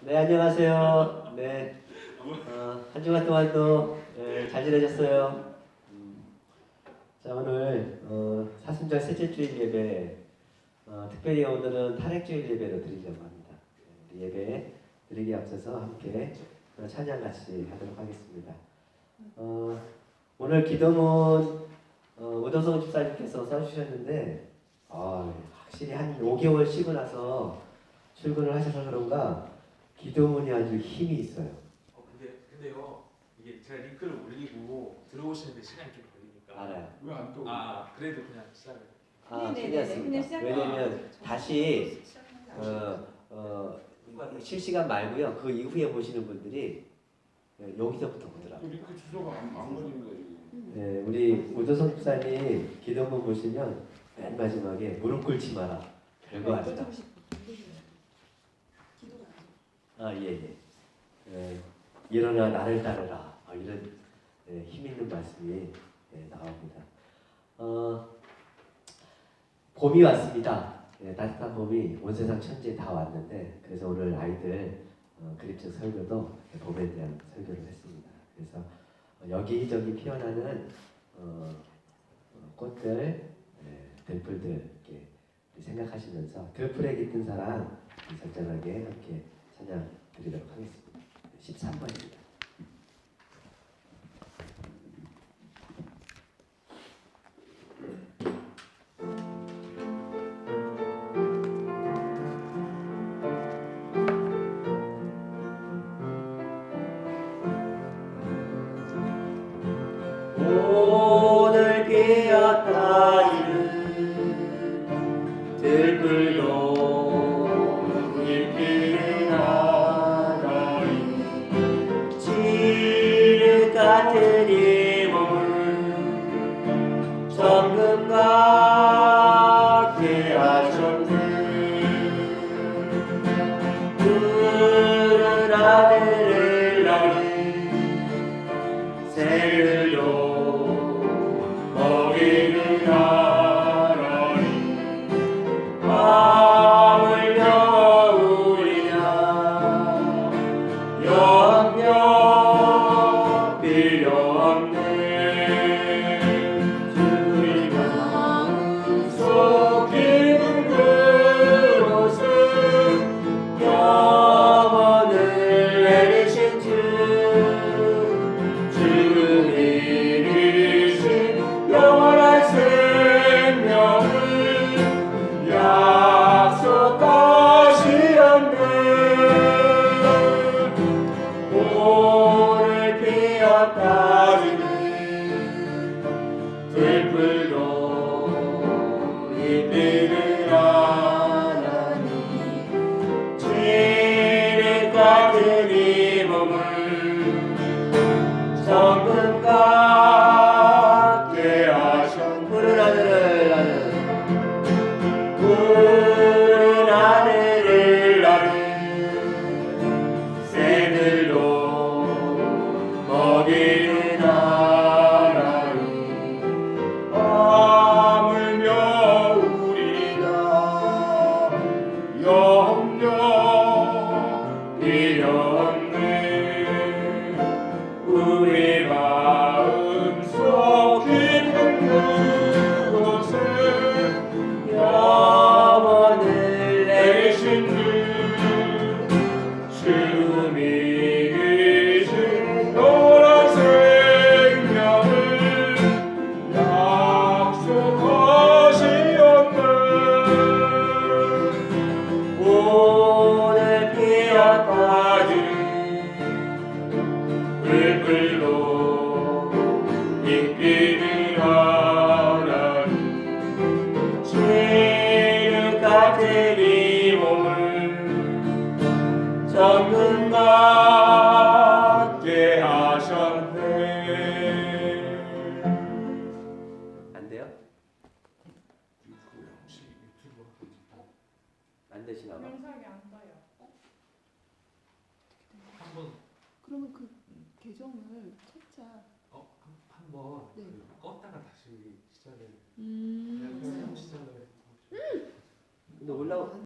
네 안녕하세요. 네 어, 한 주간 동안도 네, 잘 지내셨어요. 음, 자 오늘 어, 사순절 셋째 주일 예배 어, 특별히 오늘은 탈핵주일 예배로 드리려고 합니다. 우리 예배 드리기 앞서서 함께 어, 찬양 같이 하도록 하겠습니다. 어, 오늘 기도문 어, 우도성 집사님께서 써주셨는데 아, 확실히 한 5개월 쉬고 나서 출근을 하셔서 그런가 기도문이 아주 힘이 있어요. 어 근데 근데요 이게 제가 링크를 올리고 들어오시는데 시간이 좀 걸리니까 알아요. 왜안 떠? 아 그래도 그냥 시작을 아, 네네네. 괜찮습니다. 그냥 시작하면 왜냐면 다시 어, 어, 실시간 말고요. 그 이후에 보시는 분들이 예, 여기서부터 보더라고요. 링크 주소가 안, 안 걸리는 거야 지금. 네, 우리 우도성 집사님 기도문 보시면 맨 마지막에 무릎 꿇지 마라. 별거 아니다. 아, 예, 예. 예, 일어나 나를 따르라. 아, 이런 예, 힘 있는 말씀이 예, 나옵니다. 어, 봄이 왔습니다. 예, 따뜻한 봄이 온 세상 천지에 다 왔는데 그래서 오늘 아이들 어, 그림책 설교도 봄에 대한 설교를 했습니다. 그래서 어, 여기저기 피어나는 어, 어, 꽃들, 예, 들풀들 이렇게 생각하시면서 들풀에 깃든 사랑 절절하게 함께 찬양 드리도록 하겠습니다. 13번입니다. 오늘 피었다 이른 들불로 Theodore. 우리 마음속 깊은 그 정금 같게 하셨네 안 돼요? 링크 왜 혹시 유튜브 안 되시나 봐. 영상이 안 떠요. 한번 그러면 그 계정을 찾자. 어, 네. 그 껐다가 다시 시작을 음. 그냥 새로 시작을 근데 올라오